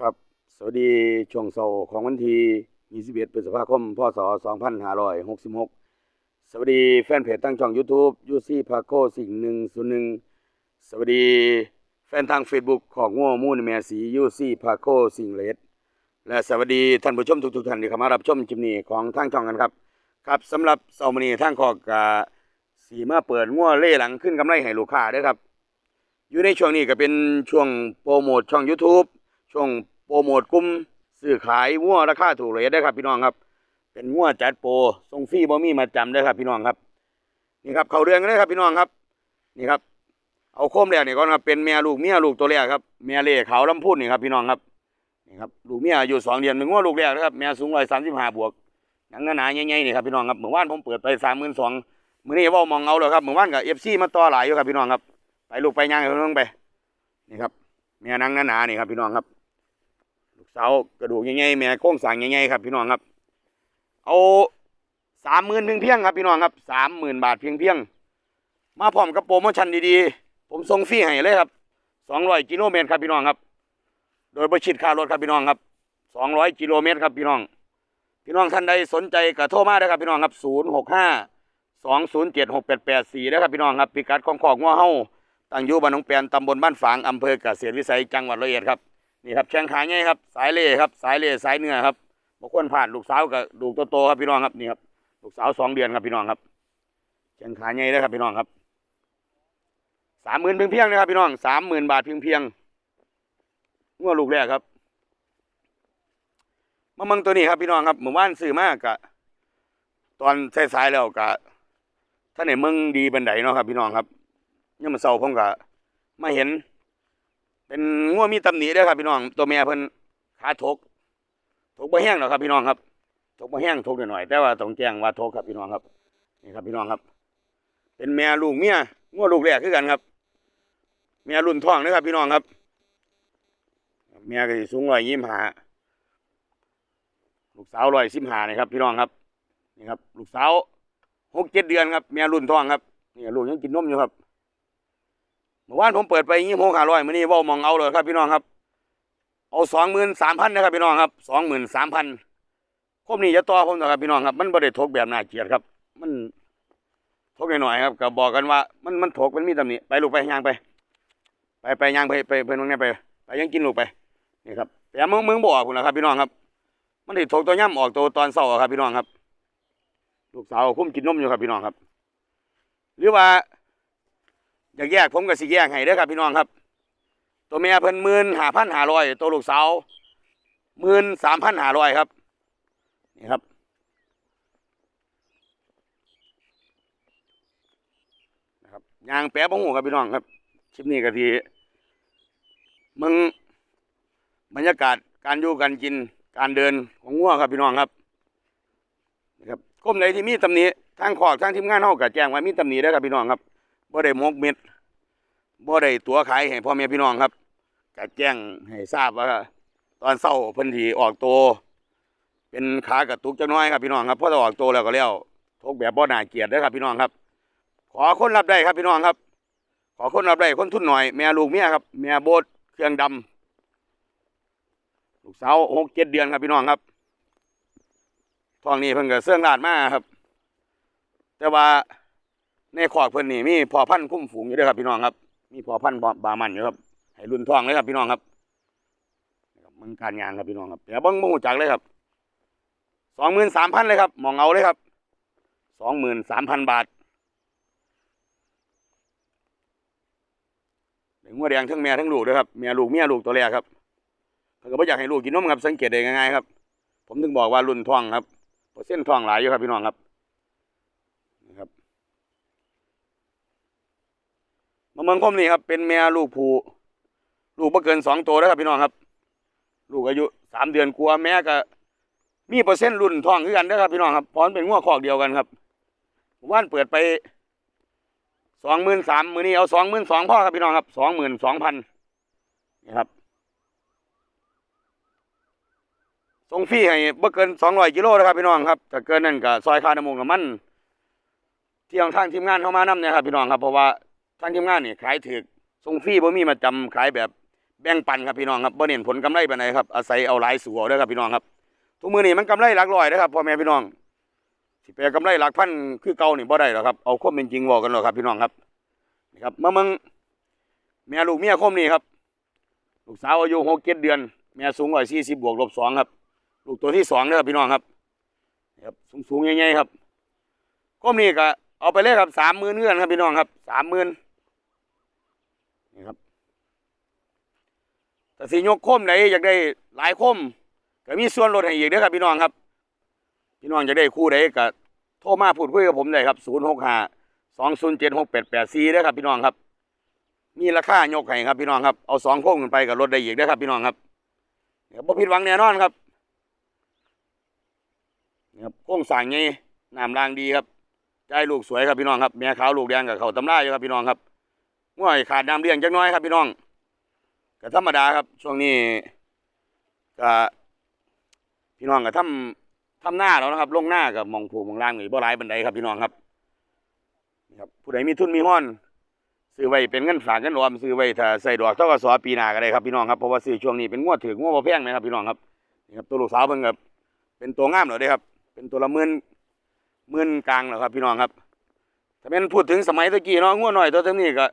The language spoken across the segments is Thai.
ครับ สวัสดีช่วงเสาร์ของวันที่ 21พฤษภาคม พศ 2566 สวัสดีแฟนเพจตั้งช่อง YouTube ยูซี่พาโคสิ่งหนึ่งศูนย์หนึ่งสวัสดีแฟนทาง Facebook ของง่วมูนแมสียูซี่พาโคสิ่งเลดและสวัสดีท่านผู้ชมทุกๆท่านที่เข้ามารับชมจิมนี้ของทางช่องกันครับ ครับสำหรับเสาร์นี้ทางขอกาสีมาเปิดง่วเล่หลังขึ้นกำไรให้ลูกค้าด้อครับ อยู่ในช่วงนี้ก็เป็นช่วงโปรโมทช่อง YouTube ช่วงโปรโมทกลุ่มซื้อขายงัวราคาถูกเลยได้ครับ พี่น้องครับ เป็นงัวจัดโปรส่งฟรีบ่มีมาจำได้ครับ พี่น้องครับ นี่ครับเขาเรื่องกันเลยครับพี่น้องครับ นี่ครับ เอาโคมแรกนี่ก่อนครับเป็นแม่ลูกเมียลูกตัวแรกครับแม่เล่ขาวลำพูนนี่ครับ พี่น้องครับนี่ครับลูกเมียอายุสองเดือนเป็นงัวลูกแรกนะครับแม่สูงร้อยสามสิบห้าบวกหนังหนาๆใหญ่ๆนี่ครับพี่น้องครับเมื่อวานผมเปิดไปสามหมื่นสองมือนี้ว่ามองเอาเลยครับเมื่อวานกับเอฟซีมาต่อหลายอยู่ครับพี่น้องครับ ไปลูกไปย่างไปน้องไป นี่ครับแม่นางหนาๆนี่ครับพี่น้องครับ ลูกสากระดูกใหญ่ๆแม่โค้งสร้างใหญ่ๆครับ พี่น้องครับ เอาสามหมื่นเพียงเพียงครับพี่น้องครับสามหมื่นบาทเพียงเพียงมาพร้อมกับโปรโมชั่นดีๆ ผมส่งฟรีให้เลยครับสองร้อยกิโลเมตรครับพี่น้องครับ โดยประชิดค่ารถครับพี่น้องครับสองร้อยกิโลเมตรครับพี่น้อง พี่น้องท่านใดสนใจก็โทรมาได้ครับพี่น้องครับศูนย์หกห้าสองศูนย์เจ็ดหกแปดแปดสี่ได้ครับพี่น้องครับพิกัดของของงัวเฮาตั้งอยู่บ้านหนองแปนตำบลบ้านฝางอำเภอเกษตรวิสัยจังหวัดร้อยเอ็ดครับ นี่ครับแข้งขาง่ายครับ สายเล่ครับ สายเล่สายเนื้อครับบางคนผ่านลูกสาวกับลูกโตๆครับพี่น้องครับนี่ครับลูกสาวสองเดือนครับพี่น้องครับแข้งขาง่ายเลยครับพี่น้องครับสามหมื่นเพียงเพียงนะครับพี่น้องสามหมื่นบาทเพียงเพียงๆงวดลูกแรกครับมาเมืองตัวนี้ครับพี่น้องครับเมื่อวานซื้อมากกะตอนสายๆแล้วกะท่านไหนมืองดีบันไดเนาะครับพี่น้องครับยังมาเศร้าผมก็มาเห็น เป็นงัวมีตำหนิเด้อครับพี่น้อง ตัวแม่เพิ่นขาทกทกบ่แห้งหรอกครับพี่น้องครับทกบ่แห้งทกหน่อยๆแต่ว่าต้องแจ้งว่าทกครับพี่น้องครับนี่ครับพี่น้องครับ เป็นแม่ลูกเมียงัวลูกแรกคือกันครับแม่รุ่นท้องเด้อครับ พี่น้องครับแม่ก็สูงร้อยยี่สิบห้าลูกสาวร้อยสิบห้านี่ครับ พี่น้องครับนี่ครับ ลูกสาวหกเจ็ดเดือนครับแม่รุ่นท้องครับนี่ลูกยังกินนมอยู่ครับ มื่อวานผมเปิดไปยี่สิบหกห้าร้อยมื่อนี้ว่ามองเอาเลยครับพี่น้องครับ เอาสองหมื่นสามพันนะครับพี่น้องครับสองหมื่นสามพันคมนี้จะต่อผมนะครับพี่น้องครับ มันบ่ได้ทกแบบน่าเกลียดครับ มันทกหน่อยๆครับก็บอกกันว่า มันมันทกมันมีตำหนิไปลูกไปย่างไป ไปไปย่างไปไปไปตรงนี้ไปไปยังกินลูกไปนี่ครับแต่มึงเมึงบอกคุณนะครับ พี่น้องครับ มันได้ทกตัวย่ำออกตัวตอนเศร้าครับพี่น้องครับ ลูกสาวคุ้มกินนมอยู่ครับพี่น้องครับ หรือว่า อยากแยกผมก็สิแยกให้เด้อครับพี่น้องครับ ตัวแม่เพิ่นหมื่นห้าพันห้าร้อยตัวลูกสาวหมื่นสามพันห้าร้อยครับนี่ครับนะครับยางแปะบ้งหูครับพี่น้องครับคลิปนี้ก็ทีมึงบรรยากาศการอยู่การกินการเดินของงัวครับพี่น้องครับนะครับก้มใดที่มีตำหนิทางขอกทางทีมงานเฮาก็แจ้งว่ามีตำหนิเด้ครับพี่น้องครับ บ่ได้มกเม็ดบ่ได้ตัวขายให้พ่อแม่พี่น้องครับก็แจ้งให้ทราบว่า ตอนเช้าเพิ่นสิออกตัวเป็นขากระตุกจักน้อยครับพี่น้องครับพอจะออกตัวแล้วก็แล้วทกแบบบ่น่าเกียดเด้อครับพี่น้องครับ ขอคนรับได้ครับพี่น้องครับ ขอคนรับได้คนทุนหน่อย แม่ลูกเมียครับแม่โบดเครื่องดำลูกสาวหกเจ็ดเดือนครับพี่น้องครับท้องนี้เพิ่นก็เสื่องลาดมากครับ แต่ว่า ในขอกเพิ่นนี่มีพอพันธุ์คุ้มฝูงอยู่ด้วยครับพี่น้องครับ มีพอพันธุ์บามันอยู่ครับให้รุ่นทองเลยครับพี่น้องครับนะครับมึงการงานครับพี่น้องครับเดี๋ยวเบิ้งมูจักเลยครับสองหมื่นสามพันเลยครับมองเอาเลยครับสองหมื่นสามพันบาทเด็กงัวแดงทั้งแม่ทั้งลูกด้วยครับแม่ลูกเมียลูกตัวแรกครับเพิ่นก็บ่อยากให้ลูกกินนมครับสังเกตได้ง่ายๆครับ ผมถึงบอกว่ารุ่นทองครับเปอร์เซ็นต์ทองหลายอยู่ครับพี่น้องครับ มา เมืองผมนี่ครับ เป็นแม่ลูกผูลูกบ่เกินสองตัวนะครับพี่น้องครับ ลูกอายุสามเดือนกลัวแม่ก็มีเปอร์เซ็นต์รุ่นท้องคือกันนะครับพี่น้องครับพราะมันเป็นงัวคอกเดียวกันครับว่านเปิดไปสองหมื่นสามมือนี้เอาสองหมื่นสองพ่อครับพี่น้องครับสองหมื่นสองพันนี่ครับส่งฟรีให้บ่เกินสองร้อยกิโลนะครับพี่น้องครับถ้าเกินนั่นก็ซอยคาน้ำมูกน้ำมันที่ทางทีมงานเข้ามานำเนี่ยครับพี่น้องครับเพราะว่า ทางทีมงานนี่ขายถือส่งฟรีบ่มีมาจำขายแบบแบ่งปันครับพี่น้องครับบ่เน้นผลกำไรไปานครับอาศัยเอาหลายสู่เอาด้อครับพี่น้องครับทุกมือนี้มันกำไรหลักร้อยนะครับพ่อแม่พี่น้องสิแปลกำไรหลักพันคือเก่านี่บ่ได้หรอกครับเอาความเป็นจริงเว้ากันหรอกครับพี่น้องครับนี่ครับมาเมืองแม่ลูกเมียคมนี่ครับ ลูกสาวอายุหกเจ็ดเดือนแม่สูงกว่าสี่สิบบวกลบสองครับ ลูกตัวที่สองเด้อครับพี่น้องครับนะครับสูงสูงๆใหญ่ๆครับคมนี่ก็เอาไปเลยครับสามหมื่นเงื่อนครับพี่น้องครับสามหมื่น นี่ครับแต่สิยกคมไหนอยากได้หลายคมก็มีส่วนลดให้อีกเด้อครับพี่น้องครับ พี่น้องอยากได้คู่ใดก็โทรมาพูดคุยกับผมได้ครับศูนย์หกห้าสองศูนย์เจ็ดหกแปดแปดสี่เด้อครับพี่น้องครับ มีราคายกให้ครับพี่น้องครับเอาสองโค้งขึ้นไปกับรถได้อีกเด้อครับพี่น้องครับเดี๋ยวบ่ผิดหวังแน่นอนครับนี่ครับโค้งสร้างไงน้ำรางดีครับใจลูกสวยครับพี่น้องครับแม่ขาวลูกแดงกับเขาตำราอยู่ครับพี่น้องครับ ง่วยขาดน้ำเลี้ยงจักน้อยครับพี่น้องก็ธรรมดาครับ ช่วงนี้ก็พี่น้องก็ทำทำหน้าแล้วนะครับ ลงหน้ากับมองผูกมองล่างหรือบ่หลายบันไดครับพี่น้องครับนะครับ ผู้ใดมีทุนมีห้อนซื้อไว้เป็นเงินฝากเงินรวมซื้อไว้ถ้าใส่ดอกเท่ากับสอปีหน้าก็ได้ครับพี่น้องครับเพราะว่าซื้อช่วงนี้เป็นงวดถืองวดบ่แพงนะครับพี่น้องครับนี่ครับตัวลูกสาวเพิ่นครับเป็นตัวงามเหรอเด้ครับ เป็นตัวละหมื่นหมื่นกลางเหรอครับ พี่น้องครับถ้าเป็นพูดถึงสมัยตะกี้เนาะงวดหน่อยตัวเท่านี้ก็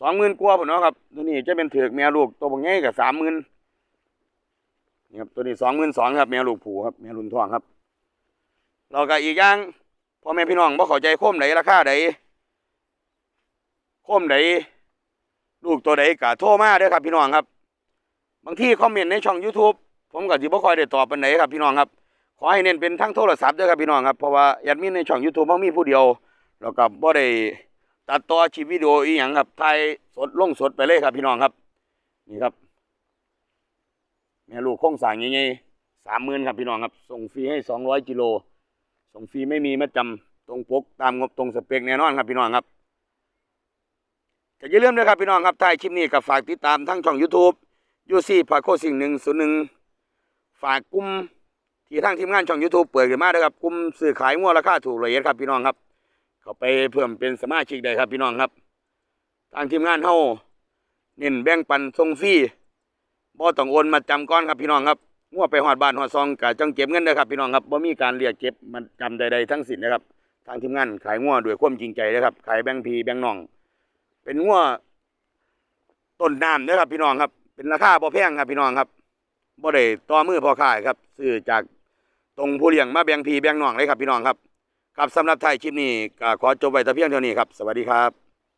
สองหมื่นกว่าผมเนาะครับ ตัวนี้จะเป็นเถือกแม่ลูกตัวบางแง่กับสามหมื่นนี่ครับตัวนี้สองหมื่นสองครับแม่ลูกผูครับแม่รุ่นทองครับเราก็อีกอย่างพ่อแม่พี่น้องบ่เข้าใจโคมไหนราคาใดโคมไหนลูกตัวใดก็โทรมาเด้อครับพี่น้องครับ บางที่คอมเมนต์ในช่อง YouTube ผมก็สิบ่ค่อยได้ตอบปานใดครับพี่น้องครับขอให้เน้นเป็นทั้งโทรศัพท์ด้อครับพี่น้องครับเพราะว่าแอดมินในช่อง YouTube มันมีผู้เดียวแล้วก็บ่ได้ ตัดต่อชีวิตวิดีโออีหยังครับถ่ายสดลงสดไปเลยครับ พี่น้องครับ นี่ครับแม่ลูกโค้งสร้างใหญ่ๆสามหมื่นครับพี่น้องครับ ส่งฟรีให้สองร้อยกิโล ส่งฟรีไม่มีมัดจำตรงปกตามงบตรงสเปคแน่นอนครับพี่น้องครับก็อย่าลืมนะครับพี่น้องครับท้ายคลิปนี้ก็ฝากติดตามทั้งช่อง YouTube ยูซี่พาโคสิ่งหนึ่งศูนย์หนึ่งฝากกลุ่มที่ทางทีมงานช่อง YouTube เปิดขึ้นมาด้วยครับกลุ่มซื้อขายงัวราคาถูกละเอียดครับพี่น้องครับ เข้าไปเพิ่มเป็นสมาชิกได้ครับพี่น้องครับ ทางทีมงานเฮาเน้นแบ่งปันส่งฟรีบ่ต้องโอนมาจำก้อนครับพี่น้องครับงัวไปหอดบ้านหอดซองกะจังเก็บเงินเด้ครับพี่น้องครับบ่มีการเรียกเก็บมันจำใดๆทั้งสิ้นนะครับ ทางทีมงานขายงัวด้วยความจริงใจนะครับขายแบ่งพีแบ่งน้อง เป็นงัวต้นน้ำเด้อครับพี่น้องครับ เป็นราคาบ่แพงครับพี่น้องครับบ่ได้ต่อมือพอขายครับซื้อจากตรงผู้เลี้ยงมาแบ่งพีแบ่งน้องเลยครับพี่น้องครับ ครับสำหรับไทยคลิปนี้ก็ขอจบไว้แต่เพียงเท่านี้ครับ สวัสดีครับ